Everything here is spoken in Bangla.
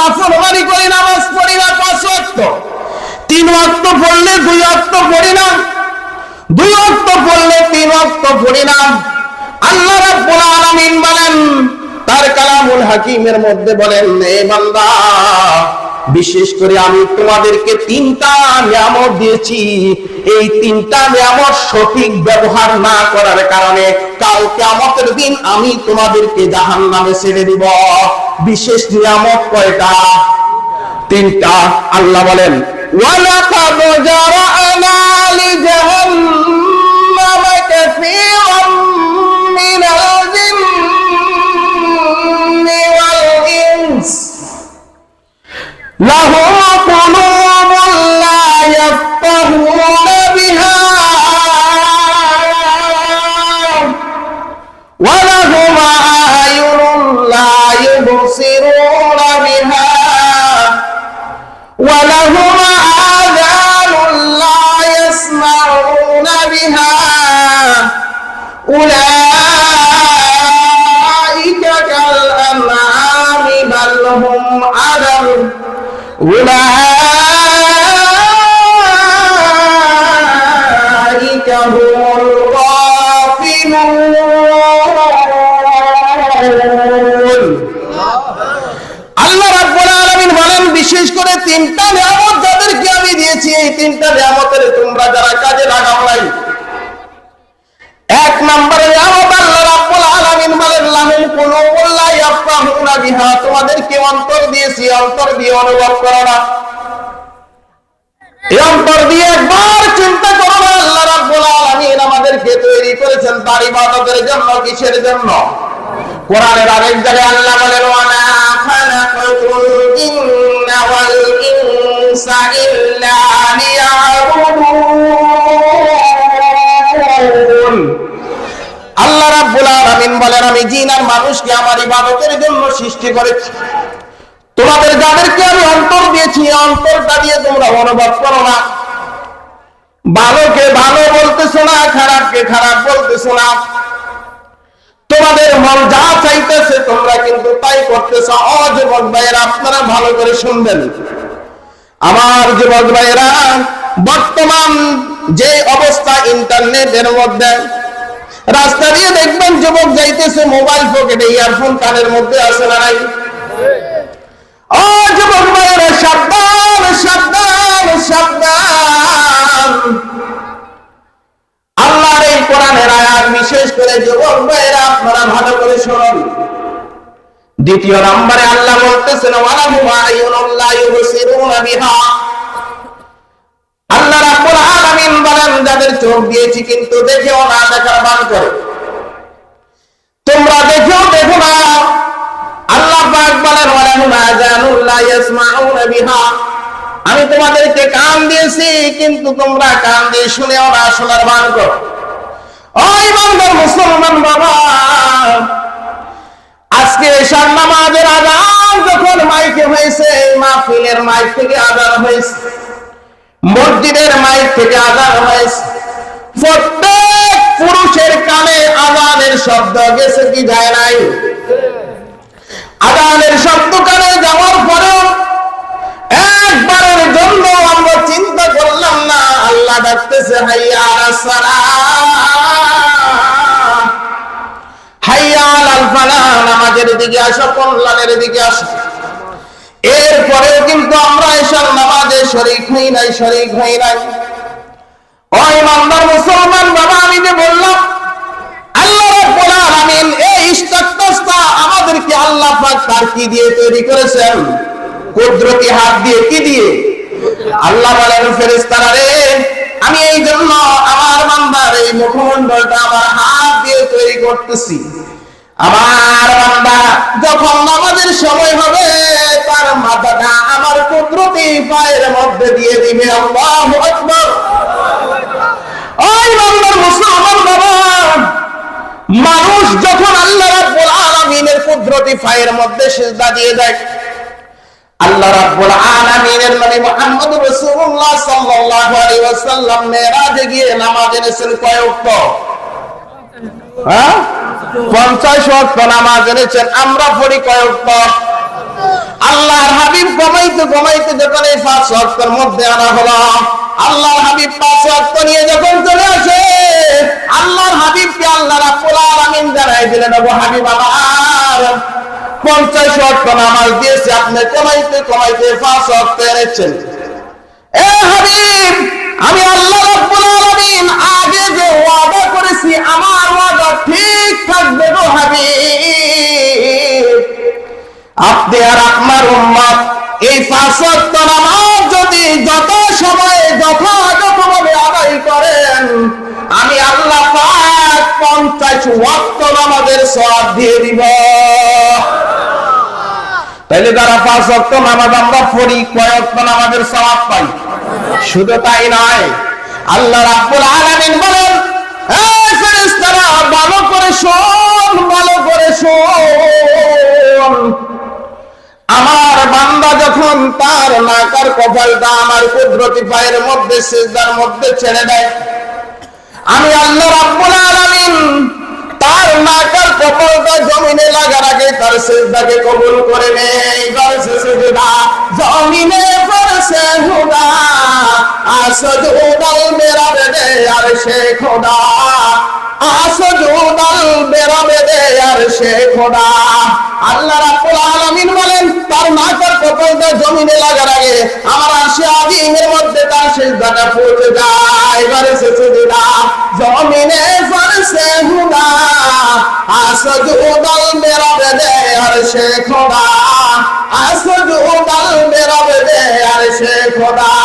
নাফরমানি করি, নামাজ পড়ি না, পাঁচ অক্ত তিন অক্ত পড়লে দুই অক্ত পড়ি না। দুই অক্ত পড়লে তিন অক্ত পড়ি না। আল্লাহ রাব্বুল আলামিন বলেন, তার কালামুল হাকিমের মধ্যে বলেন, হে বান্দা বিশেষ করে আমি তোমাদেরকে তিনটা নিয়ামত দিয়েছি। এই তিনটা নিয়ামত সঠিক ব্যবহার না করার কারণে কাল কেমতের দিন আমি তোমাদেরকে জাহান নামে ছেড়ে দিব। বিশেষ নিয়ামত কয়টা? তিনটা। আল্লাহ বলেন, ওয়ালাকাদ ولهم آذان لا يسمعون بها. أولئك كالأنعام بل هم عدم أولئك তিনটা নিয়ামত যাদেরকে আমি দিয়েছি, এই তিনটা নিয়ামতের তোমরা যারা কাজে লাগাও নাই। এক নম্বরে নিয়ামত আল্লাহ রাব্বুল আলামিন বলেন লাহুম বিহা। অন্তর দিয়েছি, অন্তর দিয়ে অনুভব করো না। এই অন্তর দিয়ে একবার চিন্তা করো না, আল্লাহ রাব্বুল আলামিন আমাদেরকে তৈরি করেছেন তার ইবাদতের জন্য, কিসের জন্য? কোরআনের আরেক জায়গায় আল্লাহ বলেন ইনসা ইল্লা লিয়াবুদুন আল্লাহ রাব্বুল আলামিন বলেন, আমি জিন আর মানুষকে আমার ইবাদতের জন্য সৃষ্টি করেছি। তোমাদের যাদেরকে আমি অন্তর দিয়েছি অন্তরটা দিয়ে তোমরা অনুভব করো না। ভালোকে ভালো বলতেছো না, খারাপকে খারাপ বলতেছো না। তোমাদের মন যা চাইতেছে তোমরা কিন্তু তাই করতেছো। ও যুবক ভাইয়েরা, আপনারা ভালো করে শুনবেন। আমার যুবক ভাইয়েরা, বর্তমান যে অবস্থা ইন্টারনেটের মধ্যে, রাস্তা দিয়ে দেখবেন যুবক যাইতেছে মোবাইল পকেটে, ইয়ারফোন কানের মধ্যে আছে না নাই? যুবক ভাইয়েরা, সাবধান সাবধান সাবধান। আল্লাহর এই কোরআনের আয়াত বিশেষ করে যুবক ভাইয়েরা আপনারা ভালো করে শুনুন। দ্বিতীয় নম্বরে আল্লাহ বলতেছেন যাদের চোখ দিয়েছি কিন্তু দেখেও না, দেখার করে। তোমরা দেখো না। আল্লাহ বলেন আমি তোমাদেরকে কান দিয়েছি, কিন্তু তোমরা কান দিয়ে শুনেও না, শোনার বান করো। ওই মুসলমান বাবা এশার নামাজের আজান যখন মাইকে হয়েছে, এই মাহফিলের মাইক থেকে আজান হয়েছে। মসজিদের মাইক থেকে আজান হয়েছে। প্রত্যেক পুরুষের কানে আজানের শব্দ গেছে, কি যায় নাই? আজানের শব্দ কানে যাওয়ার পরেও একবারের জন্য আমরা চিন্তা করলাম, না, আল্লাহ ডাকতেছে, হাইয়া আলাস দিকে আসো, কল্যাণের দিকে আসো। এরপরেও কিন্তু আমরা এসব নামাজে শরিক হই নাই, শরিক হই নাই। ওই মান্দার মুসলমান বাবা, আমি যে বললাম, আল্লাহ রাব্বুল আলামিন এই ইস্তাকতাসটা আমাদেরকে আল্লাহ পাক তার কি দিয়ে তৈরি করেছেন? কুদরতি হাত দিয়ে কি দিয়ে? আল্লাহ বলেন, ফেরেশতারা রে, আমি এই জন্য আমার বান্দার এই মুখমণ্ডলটা আমার হাত দিয়ে তৈরি করতেছি। আমার যখন নামাজের সময় হবে, তার মাথাটা আমার কুদরতি পায়ের মধ্যে দিয়ে দিবে। মানুষ যখন আল্লাহ রাব্বুল আলামিনের কুদরতি পায়ের মধ্যে সিজদা দিয়ে দেয়, আল্লাহ রাব্বুল আলামিনের নবী মুহাম্মদ রাসূলুল্লাহ সাল্লাল্লাহু আলাইহি ওয়াসাল্লাম মেরাজে গিয়ে নামাজ এনেছেন কয় ওয়াক্ত? হ্যাঁ? পঞ্চাশ ওয়াক্ত নামাজ এনেছেন, আমরা পড়ি কয় ওয়াক্ত? আল্লাহর হাবিব কমাইতে কমাইতে যখন এই পাঁচ ওয়াক্তের মধ্যে আনা হলো, আল্লাহর হাবিব পাঁচ ওয়াক্ত নিয়ে যখন চলে আসে, আল্লাহর হাবিবকে আল্লাহ রাব্বুল আলামিন জানাই দিলেন, ওগো হাবিব আমার, পঞ্চাশ ওয়াক্ত নামাজ দিয়েছে, আপনি কমাইতে কমাইতে পাঁচ ওয়াক্ত এনেছেন। পাঁচ নামাজ যদি যত সময়ে যথাযথভাবে আদায় করেন, আমি আল্লাহ পঞ্চাশ ওয়াক্ত নামাজের সওয়াব দিয়ে দিব। আমরা পড়ি কয় ওয়াক্ত নামাজের সওয়াব পাই? শুধু তাই নয়, আল্লাহ রাব্বুল বলেন এই ভালো করে শোন, ভালো করে শোন আমার বান্দা যখন তার নাকার কপালটা আমার কুদরতি পায়ের মধ্যে, সিজদার মধ্যে ছেড়ে দেয়, আমি আল্লাহ রাব্বুল আলামিন তার নাকার কপালটা জমিনে লাগার আগে তার সিজদাকে কবুল করে নেই। করছে সিজদা, জমিনে করছে হুদা আসজুদাল মেরা বেদে আর সে খোদা আসজুদাল মেরা বেদে আর সে খোদা। আল্লাহ বলেন মাথার কপালটা জমিনে লাগার আগে আমার আশে আদিমের মধ্যে তার সিজদাটা পৌঁছে যায়। এবারে শেষে দিলা, জমিনে ফারসে হুদা আসজুদাল মেরা বেদে আর সে খোদা। আসজুদাল মেরা বেদে আর সে খোদা।